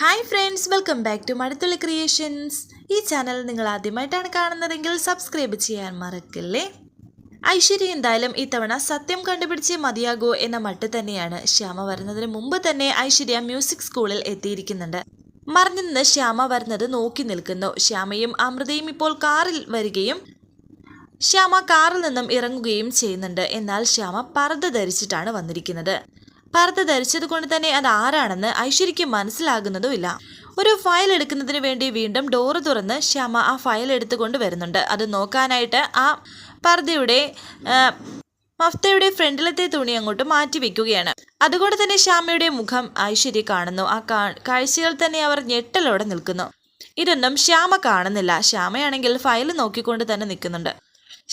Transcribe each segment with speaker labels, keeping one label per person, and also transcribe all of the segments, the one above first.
Speaker 1: Hi friends welcome back to Mazhathulli creations ഈ channel നിങ്ങൾ ആദ്യമായിട്ടാണ് കാണുന്നതെങ്കിൽ സബ്സ്ക്രൈബ് ചെയ്യാൻ മറക്കല്ലേ? ഐശ്വര്യ എന്തായാലും ഇത്തവണ സത്യം കണ്ടുപിടിച്ച് മതിയാകൂ എന്ന മട്ട് തന്നെയാണ് ശ്യാമ വരുന്നതിന് മുമ്പ് തന്നെ ഐശ്വര്യ മ്യൂസിക് സ്കൂളിൽ എത്തിയിരിക്കുന്നുണ്ട്. മറിഞ്ഞു നിന്ന് ശ്യാമ വരുന്നത് നോക്കി നിൽക്കുന്നു. ശ്യാമയും അമൃതയും ഇപ്പോൾ കാറിൽ വരികയും ശ്യാമ കാറിൽ നിന്നും ഇറങ്ങുകയും ചെയ്യുന്നുണ്ട്. എന്നാൽ ശ്യാമ പർദ്ദ ധരിച്ചിട്ടാണ് വന്നിരിക്കുന്നത്. പർദ്ദ ധരിച്ചത് കൊണ്ട് തന്നെ അത് ആരാണെന്ന് ഐശ്വര്യയ്ക്ക് മനസ്സിലാകുന്നതുമില്ല. ഒരു ഫയൽ എടുക്കുന്നതിന് വേണ്ടി വീണ്ടും ഡോറ് തുറന്ന് ശ്യാമ ആ ഫയൽ എടുത്തുകൊണ്ട് വരുന്നുണ്ട്. അത് നോക്കാനായിട്ട് ആ പർദ്ദയുടെ മഫ്തയുടെ ഫ്രണ്ടിലത്തെ തുണി അങ്ങോട്ട് മാറ്റി വെക്കുകയാണ്. അതുകൊണ്ട് തന്നെ ശ്യാമയുടെ മുഖം ഐശ്വര്യ കാണുന്നു. ആ കാഴ്ചകൾ തന്നെ അവർ ഞെട്ടലോടെ നിൽക്കുന്നു. ഇതൊന്നും ശ്യാമ കാണുന്നില്ല. ശ്യാമയാണെങ്കിൽ ഫയൽ നോക്കിക്കൊണ്ട് തന്നെ നിൽക്കുന്നുണ്ട്.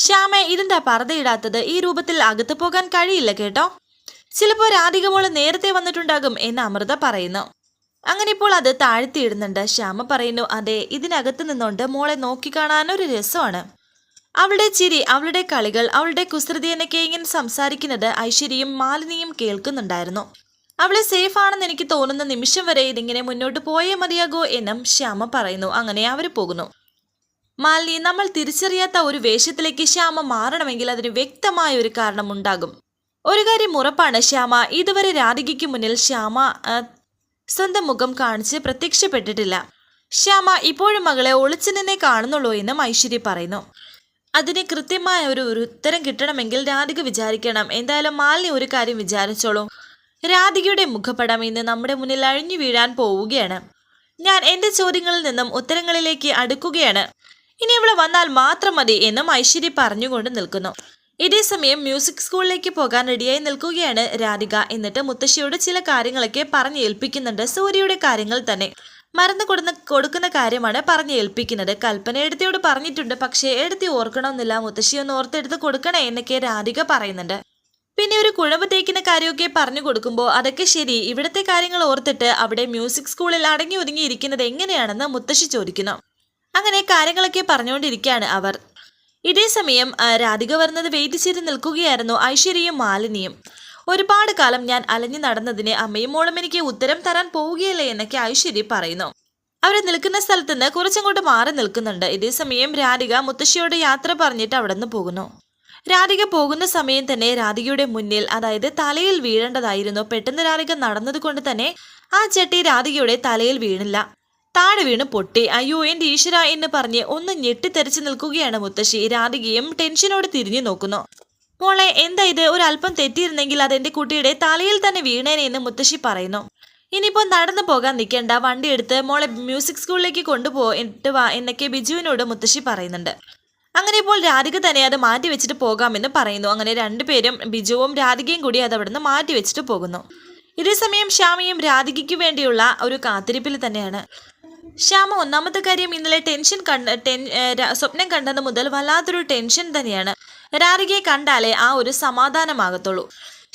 Speaker 1: ശ്യാമ ഇതെന്താ പർദ്ദയിടാത്തത്? ഈ രൂപത്തിൽ അകത്തു പോകാൻ കഴിയില്ല കേട്ടോ. ചിലപ്പോൾ രാധിക മോൾ നേരത്തെ വന്നിട്ടുണ്ടാകും എന്ന് അമൃത പറയുന്നു. അങ്ങനെ ഇപ്പോൾ അത് താഴ്ത്തിയിടുന്നുണ്ട്. ശ്യാമ പറയുന്നു അതെ ഇതിനകത്ത് നിന്നുകൊണ്ട് മോളെ നോക്കിക്കാണാൻ ഒരു രസമാണ്. അവളുടെ ചിരി അവളുടെ കളികൾ അവളുടെ കുസൃതി എന്നൊക്കെ ഇങ്ങനെ സംസാരിക്കുന്നത് ഐശ്വര്യയും മാലിനിയും കേൾക്കുന്നുണ്ടായിരുന്നു. അവളെ സേഫ് ആണെന്ന് എനിക്ക് തോന്നുന്ന നിമിഷം വരെ ഇതിങ്ങനെ മുന്നോട്ട് പോയേ മതിയാകൂ എന്നും ശ്യാമ പറയുന്നു. അങ്ങനെ അവർ പോകുന്നു. മാലിനി നമ്മൾ തിരിച്ചറിയാത്ത ഒരു വേഷത്തിലേക്ക് ശ്യാമ മാറണമെങ്കിൽ അതിന് വ്യക്തമായ ഒരു കാരണം ഉണ്ടാകും ഒരു കാര്യം ഉറപ്പാണ് ശ്യാമ. ഇതുവരെ രാധികയ്ക്ക് മുന്നിൽ ശ്യാമ സ്വന്തം മുഖം കാണിച്ച് പ്രത്യക്ഷപ്പെട്ടിട്ടില്ല. ശ്യാമ ഇപ്പോഴും മകളെ ഒളിച്ചു നിന്നേ കാണുന്നുള്ളൂ എന്നും ഐശ്വര്യ പറയുന്നു. അതിന് കൃത്യമായ ഒരു ഉത്തരം കിട്ടണമെങ്കിൽ രാധിക വിചാരിക്കണം. എന്തായാലും മാലിനി ഒരു കാര്യം വിചാരിച്ചോളൂ. രാധികയുടെ മുഖപടം ഇന്ന് നമ്മുടെ മുന്നിൽ അഴിഞ്ഞു വീഴാൻ പോവുകയാണ്. ഞാൻ എന്റെ ചോദ്യങ്ങളിൽ നിന്നും ഉത്തരങ്ങളിലേക്ക് അടുക്കുകയാണ്. ഇനി ഇവിടെ വന്നാൽ മാത്രം മതി എന്നും ഐശ്വര്യ പറഞ്ഞുകൊണ്ട് നിൽക്കുന്നു. ഇതേസമയം മ്യൂസിക് സ്കൂളിലേക്ക് പോകാൻ റെഡിയായി നിൽക്കുകയാണ് രാധിക. എന്നിട്ട് മുത്തശ്ശിയോട് ചില കാര്യങ്ങളൊക്കെ പറഞ്ഞു ഏൽപ്പിക്കുന്നുണ്ട്. സൂര്യയുടെ കാര്യങ്ങൾ തന്നെ. മരുന്ന് കൊടുന്ന കൊടുക്കുന്ന കാര്യമാണ് പറഞ്ഞു ഏൽപ്പിക്കുന്നത്. കൽപ്പന എടുത്തിയോട് പറഞ്ഞിട്ടുണ്ട്. പക്ഷേ എടുത്തി ഓർക്കണമെന്നില്ല. മുത്തശ്ശി ഒന്ന് ഓർത്തെടുത്ത് കൊടുക്കണേ എന്നൊക്കെ രാധിക പറയുന്നുണ്ട്. പിന്നെ ഒരു കുഴമ്പ് തേക്കുന്ന കാര്യമൊക്കെ പറഞ്ഞു കൊടുക്കുമ്പോൾ അതൊക്കെ ശരി. ഇവിടുത്തെ കാര്യങ്ങൾ ഓർത്തിട്ട് അവിടെ മ്യൂസിക് സ്കൂളിൽ അടങ്ങി ഒതുങ്ങിയിരിക്കുന്നത് എങ്ങനെയാണെന്ന് മുത്തശ്ശി ചോദിക്കുന്നു. അങ്ങനെ കാര്യങ്ങളൊക്കെ പറഞ്ഞുകൊണ്ടിരിക്കുകയാണ് അവർ. ഇതേ സമയം രാധിക വരുന്നത് വെയിറ്റ് ചെയ്ത് നിൽക്കുകയായിരുന്നു ഐശ്വര്യയും മാലിനിയും. ഒരുപാട് കാലം ഞാൻ അലഞ്ഞു നടന്നതിന് അമ്മയും മോളും എനിക്ക് ഉത്തരം തരാൻ പോവുകയല്ലേ എന്നൊക്കെ ഐശ്വര്യ പറയുന്നു. അവർ നിൽക്കുന്ന സ്ഥലത്ത് നിന്ന് കുറച്ചങ്ങോട്ട് മാറി നിൽക്കുന്നുണ്ട്. ഇതേസമയം രാധിക മുത്തശ്ശിയോട് യാത്ര പറഞ്ഞിട്ട് അവിടെ നിന്ന് പോകുന്നു. രാധിക പോകുന്ന സമയം തന്നെ രാധികയുടെ മുന്നിൽ അതായത് തലയിൽ വീഴേണ്ടതായിരുന്നു. പെട്ടെന്ന് രാധിക നടന്നത് തന്നെ ആ ചട്ടി രാധികയുടെ തലയിൽ വീണില്ല. താഴെ വീണ് പൊട്ടി. അയ്യോ എന്റെ ഈശ്വര എന്ന് പറഞ്ഞ് ഒന്ന് ഞെട്ടിത്തെറിച്ച് നിൽക്കുകയാണ് മുത്തശ്ശി. രാധികയും ടെൻഷനോട് തിരിഞ്ഞു നോക്കുന്നു. മോളെ എന്താ ഇത്? ഒരല്പം തെറ്റിയിരുന്നെങ്കിൽ അത് എന്റെ കുട്ടിയുടെ തലയിൽ തന്നെ വീണേനെ എന്ന് മുത്തശ്ശി പറയുന്നു. ഇനിയിപ്പോൾ നടന്നു പോകാൻ നിൽക്കേണ്ട. വണ്ടി എടുത്ത് മോളെ മ്യൂസിക് സ്കൂളിലേക്ക് കൊണ്ടുപോയിട്ട് വാ എന്നൊക്കെ ബിജുവിനോട് മുത്തശ്ശി പറയുന്നുണ്ട്. അങ്ങനെ ഇപ്പോൾ രാധിക തന്നെ അത് മാറ്റി വെച്ചിട്ട് പോകാമെന്ന് പറയുന്നു. അങ്ങനെ രണ്ടുപേരും ബിജുവും രാധികയും കൂടി അത് അവിടുന്ന് മാറ്റി വെച്ചിട്ട് പോകുന്നു. ഇതേസമയം ശ്യാമയും രാധികയ്ക്ക് വേണ്ടിയുള്ള ഒരു കാത്തിരിപ്പിൽ തന്നെയാണ്. ശ്യാമ ഒന്നാമത്തെ കാര്യം ഇന്നലെ ടെൻഷൻ കണ്ട ടെൻ സ്വപ്നം കണ്ടത് മുതൽ വല്ലാത്തൊരു ടെൻഷൻ തന്നെയാണ്. രാറികയെ കണ്ടാലേ ആ ഒരു സമാധാനമാകത്തുള്ളൂ.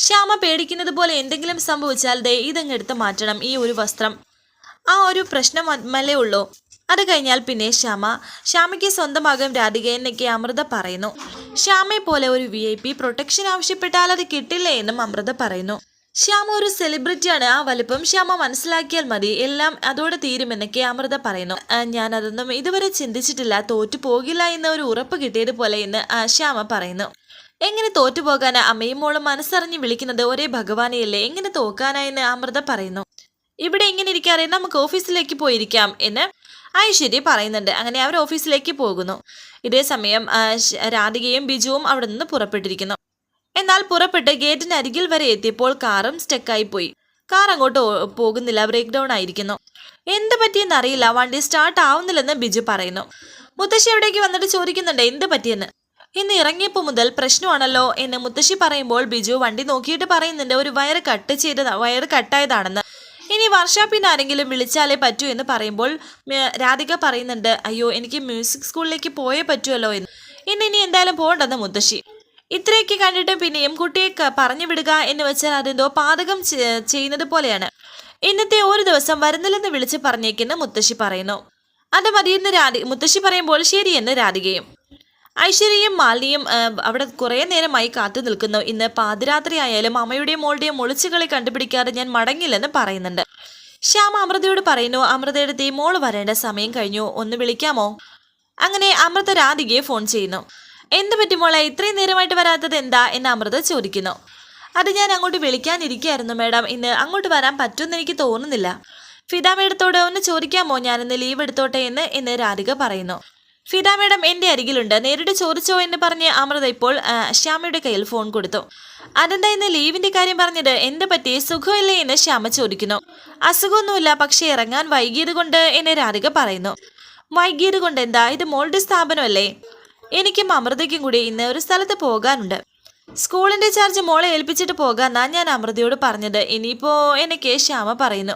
Speaker 1: ശ്യാമ പേടിക്കുന്നത് പോലെ എന്തെങ്കിലും സംഭവിച്ചാൽ ദേ ഇതങ്ങ് എടുത്ത് മാറ്റണം ഈ ഒരു വസ്ത്രം. ആ ഒരു പ്രശ്നം മല്ലേ ഉള്ളൂ. അത് കഴിഞ്ഞാൽ പിന്നെ ശ്യാമ ശ്യാമയ്ക്ക് സ്വന്തമാകും രാധിക എന്നൊക്കെ അമൃത പറയുന്നു. ശ്യാമയെ പോലെ ഒരു വി ഐ പി പ്രൊട്ടക്ഷൻ ആവശ്യപ്പെട്ടാൽ അത് കിട്ടില്ല എന്നും അമൃത പറയുന്നു. ശ്യാമ ഒരു സെലിബ്രിറ്റിയാണ് ആ വലിപ്പം ശ്യാമ മനസ്സിലാക്കിയാൽ മതി. എല്ലാം അതോടെ തീരുമെന്നൊക്കെ അമൃത പറയുന്നു. ഞാനതൊന്നും ഇതുവരെ ചിന്തിച്ചിട്ടില്ല. തോറ്റു പോകില്ല എന്ന ഒരു ഉറപ്പ് കിട്ടിയതുപോലെ എന്ന് ശ്യാമ പറയുന്നു. എങ്ങനെ തോറ്റു പോകാനാ? അമ്മയും മോളും മനസ്സറിഞ്ഞ് വിളിക്കുന്നത് ഒരേ ഭഗവാനെയല്ലേ? എങ്ങനെ തോക്കാനാ എന്ന് അമൃത പറയുന്നു. ഇവിടെ ഇങ്ങനെ ഇരിക്കാതെ നമുക്ക് ഓഫീസിലേക്ക് പോയിരിക്കാം എന്ന് ഐശ്വര്യ പറയുന്നുണ്ട്. അങ്ങനെ അവർ ഓഫീസിലേക്ക് പോകുന്നു. ഇതേ സമയം രാധികയും ബിജുവും അവിടെ നിന്ന് പുറപ്പെട്ടിരിക്കുന്നു. എന്നാൽ പുറപ്പെട്ട് ഗേറ്റിന് അരികിൽ വരെ എത്തിയപ്പോൾ കാറും സ്റ്റക്കായി പോയി കാർ അങ്ങോട്ട് പോകുന്നില്ല. ബ്രേക്ക് ഡൗൺ ആയിരിക്കുന്നു. എന്ത് പറ്റിയെന്ന് അറിയില്ല. വണ്ടി സ്റ്റാർട്ട് ആവുന്നില്ലെന്ന് ബിജു പറയുന്നു. മുത്തശ്ശി എവിടേക്ക് വന്നിട്ട് ചോദിക്കുന്നുണ്ട്. എന്ത് പറ്റിയെന്ന്? ഇന്ന് ഇറങ്ങിയപ്പോൾ മുതൽ പ്രശ്നമാണല്ലോ എന്ന് മുത്തശ്ശി പറയുമ്പോൾ ബിജു വണ്ടി നോക്കിയിട്ട് പറയുന്നുണ്ട്. ഒരു വയറ് കട്ട് ചെയ്ത വയറ് കട്ടായതാണെന്ന്. ഇനി വർഷാപ്പിന് ആരെങ്കിലും വിളിച്ചാലേ പറ്റൂ എന്ന് പറയുമ്പോൾ രാധിക പറയുന്നുണ്ട്. അയ്യോ എനിക്ക് മ്യൂസിക് സ്കൂളിലേക്ക് പോയേ പറ്റുമല്ലോ എന്ന്. ഇന്ന് ഇനി എന്തായാലും പോകണ്ടെന്ന് മുത്തശ്ശി. ഇത്രയൊക്കെ കണ്ടിട്ട് പിന്നെയും കുട്ടിയെ പറഞ്ഞു വിടുക എന്ന് വെച്ചാൽ അതെന്തോ പാതകം ചെയ്യുന്നത് പോലെയാണ്. ഇന്നത്തെ ഒരു ദിവസം വരുന്നില്ലെന്ന് വിളിച്ച് പറഞ്ഞേക്കെന്ന് മുത്തശ്ശി പറയുന്നു. അത് മതിയെന്ന് രാധി മുത്തശ്ശി പറയുമ്പോൾ ശരിയെന്ന് രാധികയും. ഐശ്വര്യയും മാലിനിയും അവിടെ കുറേ നേരമായി കാത്തു നിൽക്കുന്നു. ഇന്ന് പാതിരാത്രി ആയാലും അമ്മയുടെയും മോളുടെയും ഒളിച്ചുകളി കണ്ടുപിടിക്കാതെ ഞാൻ മടങ്ങില്ലെന്ന് പറയുന്നുണ്ട്. ശ്യാമ അമൃതയോട് പറയുന്നു അമൃതയുടെ മോൾ വരേണ്ട സമയം കഴിഞ്ഞു. ഒന്ന് വിളിക്കാമോ? അങ്ങനെ അമൃത രാധികയെ ഫോൺ ചെയ്യുന്നു. എന്ത് പറ്റി മോളെ? ഇത്രയും നേരമായിട്ട് വരാത്തത് എന്താ? എന്ന് അമൃത ചോദിക്കുന്നു. അത് ഞാൻ അങ്ങോട്ട് വിളിക്കാനിരിക്കുകയായിരുന്നു മാഡം. ഇന്ന് അങ്ങോട്ട് വരാൻ പറ്റുമെന്ന് എനിക്ക് തോന്നുന്നില്ല. ഫിദ മേഡത്തോട് ഒന്ന് ചോദിക്കാമോ? ഞാനിന്ന് ലീവ് എടുത്തോട്ടെ എന്ന് എന്ന് രാധിക പറയുന്നു. ഫിദ മേഡം എന്റെ അരികിലുണ്ട്. നേരിട്ട് ചോദിച്ചോ എന്ന് പറഞ്ഞ് അമൃത ഇപ്പോൾ ശ്യാമയുടെ കയ്യിൽ ഫോൺ കൊടുത്തു. അതെന്താ ഇന്ന് ലീവിന്റെ കാര്യം പറഞ്ഞത്? എന്ത് പറ്റി? സുഖമില്ലേ എന്ന് ശ്യാമ ചോദിക്കുന്നു. അസുഖമൊന്നുമില്ല പക്ഷെ ഇറങ്ങാൻ വൈകിയത് കൊണ്ട് എന്നെ രാധിക പറയുന്നു. വൈകിയത് കൊണ്ട് എന്താ? ഇത് മോളുടെ സ്ഥാപനമല്ലേ? എനിക്കും അമൃതയ്ക്കും കൂടി ഇന്ന് ഒരു സ്ഥലത്ത് പോകാനുണ്ട്. സ്കൂളിന്റെ ചാർജ് മോളെ ഏൽപ്പിച്ചിട്ട് പോകാന്നാ ഞാൻ അമൃതയോട് പറഞ്ഞത്. ഇനിയിപ്പോ എനിക്ക് ശ്യാമ പറയുന്നു.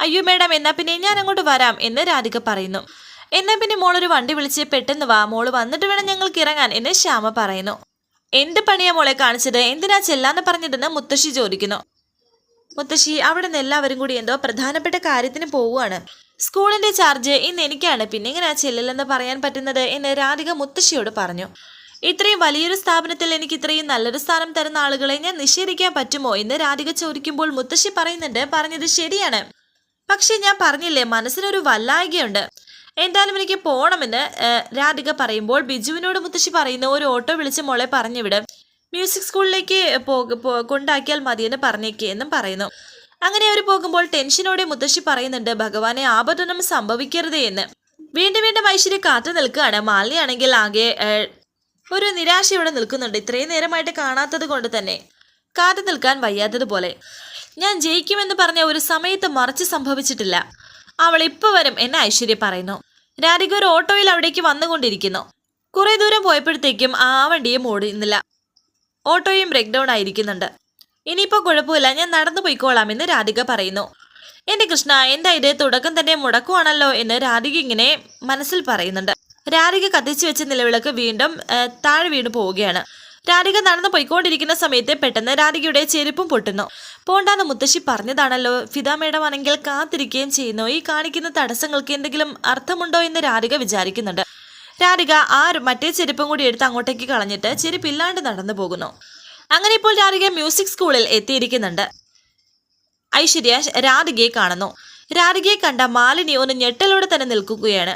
Speaker 1: അയ്യോ മേഡം എന്നാ പിന്നെ ഞാൻ അങ്ങോട്ട് വരാം എന്ന് രാധിക പറയുന്നു. എന്നാ പിന്നെ മോളൊരു വണ്ടി വിളിച്ച് പെട്ടെന്ന് വാ മോൾ വന്നിട്ട് വേണം ഞങ്ങൾക്ക് ഇറങ്ങാൻ എന്ന് ശ്യാമ പറയുന്നു. എന്ത് പണിയാ മോളെ കാണിച്ചത്? എന്തിനാ ചെല്ലാന്ന് പറഞ്ഞതെന്ന് മുത്തശ്ശി ചോദിക്കുന്നു. മുത്തശ്ശി അവിടെ നിന്ന് എല്ലാവരും കൂടി എന്തോ പ്രധാനപ്പെട്ട കാര്യത്തിന് പോവുകയാണ്. സ്കൂളിന്റെ ചാർജ് ഇന്ന് എനിക്കാണ്. പിന്നെ ഇങ്ങനെ ചെല്ലില്ലെന്ന് പറയാൻ പറ്റുന്നത് എന്ന് രാധിക മുത്തശ്ശിയോട് പറഞ്ഞു. ഇത്രയും വലിയൊരു സ്ഥാപനത്തിൽ എനിക്ക് ഇത്രയും നല്ലൊരു സ്ഥാനം തരുന്ന ആളുകളെ ഞാൻ നിഷേധിക്കാൻ പറ്റുമോ എന്ന് രാധിക ചോദിക്കുമ്പോൾ മുത്തശ്ശി പറയുന്നുണ്ട്. പറഞ്ഞത് ശരിയാണ്. പക്ഷെ ഞാൻ പറഞ്ഞില്ലേ മനസ്സിനൊരു വല്ലായികയുണ്ട്. എന്തായാലും എനിക്ക് പോകണമെന്ന് രാധിക പറയുമ്പോൾ ബിജുവിനോട് മുത്തശ്ശി പറയുന്ന ഒരു ഓട്ടോ വിളിച്ച് മോളെ പറഞ്ഞു വിട് മ്യൂസിക് സ്കൂളിലേക്ക് കൊണ്ടാക്കിയാൽ മതിയെന്ന് പറഞ്ഞേക്കേ എന്നും പറയുന്നു. അങ്ങനെ അവർ പോകുമ്പോൾ ടെൻഷനോടെ മുത്തശ്ശി പറയുന്നുണ്ട് ഭഗവാനെ ആപത്തൊന്നും സംഭവിക്കരുതേ എന്ന്. വീണ്ടും വീണ്ടും ഐശ്വര്യ കാത്തു നിൽക്കുകയാണ്. മാലിനിയാണെങ്കിൽ ആകെ ഒരു നിരാശ ഇവിടെ നിൽക്കുന്നുണ്ട്. ഇത്രയും നേരമായിട്ട് കാണാത്തത് കൊണ്ട് തന്നെ കാത്തു നിൽക്കാൻ വയ്യാത്തതുപോലെ ഞാൻ ജയിക്കുമെന്ന് പറഞ്ഞ ഒരു സമയത്ത് മറിച്ച് സംഭവിച്ചിട്ടില്ല. അവൾ ഇപ്പൊ വരും എന്ന് ഐശ്വര്യ പറയുന്നു. രാധിക ഒരു ഓട്ടോയിൽ അവിടേക്ക് വന്നുകൊണ്ടിരിക്കുന്നു. കുറേ ദൂരം പോയപ്പോഴത്തേക്കും ആ വണ്ടിയും ഓടുന്നില്ല ഓട്ടോയും ബ്രേക്ക് ഡൗൺ ആയിരിക്കുന്നുണ്ട്. ഇനിയിപ്പോൾ കുഴപ്പമില്ല. ഞാൻ നടന്നു പോയിക്കോളാം എന്ന് രാധിക പറയുന്നു. എന്റെ കൃഷ്ണ എന്റെ ഇത് തുടക്കം തന്നെ മുടക്കുവാണല്ലോ എന്ന് രാധിക ഇങ്ങനെ മനസ്സിൽ പറയുന്നുണ്ട്. രാധിക കത്തിച്ചു വെച്ച നിലവിളക്ക് വീണ്ടും താഴെ വീണ് പോവുകയാണ്. രാധിക നടന്നു പോയിക്കൊണ്ടിരിക്കുന്ന സമയത്ത് പെട്ടെന്ന് രാധികയുടെ ചെരുപ്പും പൊട്ടുന്നു. പോണ്ടാന്ന് മുത്തശ്ശി പറഞ്ഞതാണല്ലോ. ഫിദ മേഡം ആണെങ്കിൽ കാത്തിരിക്കുകയും ചെയ്യുന്നു. ഈ കാണിക്കുന്ന തടസ്സങ്ങൾക്ക് എന്തെങ്കിലും അർത്ഥമുണ്ടോ എന്ന് രാധിക വിചാരിക്കുന്നുണ്ട്. രാധിക ആ മറ്റേ ചെരുപ്പും കൂടി എടുത്ത് അങ്ങോട്ടേക്ക് കളഞ്ഞിട്ട് ചെരുപ്പില്ലാണ്ട് നടന്നു പോകുന്നു. അങ്ങനെ ഇപ്പോൾ രാധിക മ്യൂസിക് സ്കൂളിൽ എത്തിയിരിക്കുന്നുണ്ട്. ഐശ്വര്യ രാധികയെ കാണുന്നു. രാധികയെ കണ്ട മാലിനി ഒന്ന് ഞെട്ടലോടെ തന്നെ നിൽക്കുകയാണ്.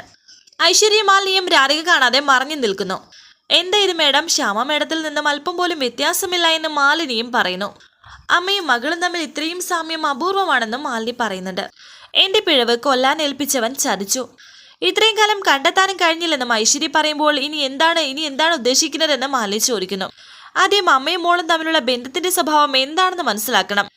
Speaker 1: ഐശ്വര്യ മാലിനിയും രാധിക കാണാതെ മറഞ്ഞു നിൽക്കുന്നു. എന്താ ഇത് മേഡം? ശ്യാമ മേഡത്തിൽ നിന്നും അല്പം പോലും വ്യത്യാസമില്ല എന്ന് മാലിനിയും പറയുന്നു. അമ്മയും മകളും തമ്മിൽ ഇത്രയും സാമ്യം അപൂർവമാണെന്നും മാലിനി പറയുന്നുണ്ട്. എന്റെ പിഴവ് കൊല്ലാൻ ഏൽപ്പിച്ചവൻ ചതിച്ചു. ഇത്രയും കാലം കണ്ടെത്താനും കഴിഞ്ഞില്ലെന്നും ഐശ്വര്യ പറയുമ്പോൾ ഇനി എന്താണ് ഇനി എന്താണ് ഉദ്ദേശിക്കുന്നതെന്ന് മാലിനി ചോദിക്കുന്നു. ആദ്യം അമ്മയും മോളും തമ്മിലുള്ള ബന്ധത്തിന്റെ സ്വഭാവം എന്താണെന്ന് മനസ്സിലാക്കണം.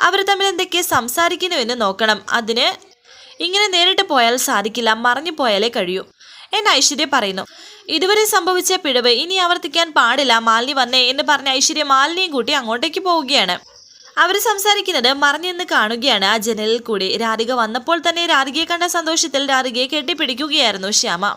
Speaker 1: അവർ തമ്മിൽ എന്തൊക്കെ സംസാരിക്കുന്നു എന്ന് നോക്കണം. അതിന് ഇങ്ങനെ നേരിട്ട് പോയാൽ സാധിക്കില്ല. മറിഞ്ഞു പോയാലേ കഴിയൂ. എന്ന് ഐശ്വര്യ പറയുന്നു. ഇതുവരെ സംഭവിച്ച പിഴവ് ഇനി ആവർത്തിക്കാൻ പാടില്ല. മാലിനി വന്നേ എന്ന് പറഞ്ഞ ഐശ്വര്യ മാലിനിയും കൂട്ടി അങ്ങോട്ടേക്ക് പോവുകയാണ്. അവർ സംസാരിക്കുന്നത് മറിഞ്ഞെന്ന് കാണുകയാണ്. ആ ജനലിൽ കൂടി രാധിക വന്നപ്പോൾ തന്നെ രാധികയെ കണ്ട സന്തോഷത്തിൽ രാധികയെ കെട്ടിപ്പിടിക്കുകയായിരുന്നു ശ്യാമ.